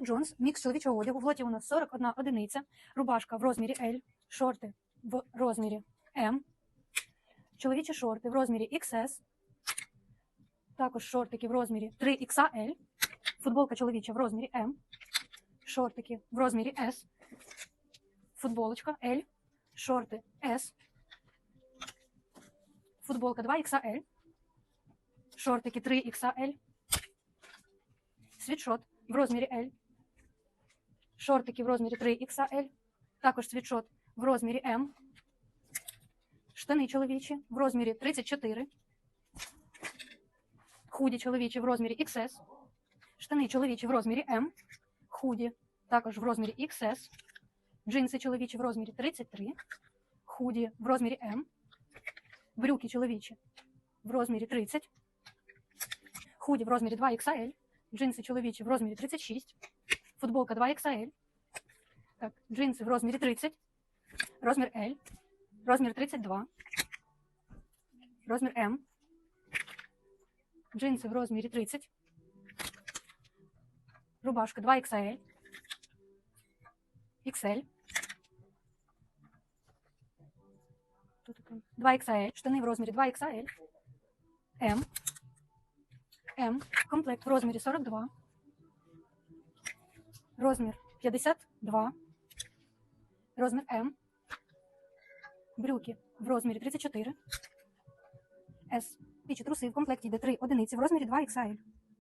Джонс, мікс чоловічого одягу. В лоті у нас 41 одиниця. Рубашка в розмірі L, шорти в розмірі M, чоловічі шорти в розмірі XS, також шортики в розмірі 3XL, футболка чоловіча в розмірі M, шортики в розмірі S, футболочка L, шорти S, футболка 2XL, шортики 3XL, світшот в розмірі L, шортики в розмірі 3XL, також світшот в розмірі M, штани чоловічі в розмірі 34, худі чоловічі в розмірі XS, штани чоловічі в розмірі M, худі також в розмірі XS, джинси чоловічі в розмірі 33, худі в розмірі M, брюки чоловічі в розмірі 30, худі в розмірі 2XL, джинси чоловічі в розмірі 36, футболка 2XL, так, джинси в розмірі 30, розмір L, розмір 32, розмір М, джинси в розмірі 30, рубашка 2XL, XL, Тут 2XL, штани в розмірі 2XL, М, М, комплект в розмірі 42, розмір 52, розмір М, брюки в розмірі 34, С, Пічі труси в комплекті йде 3 одиниці. В розмірі 2XL.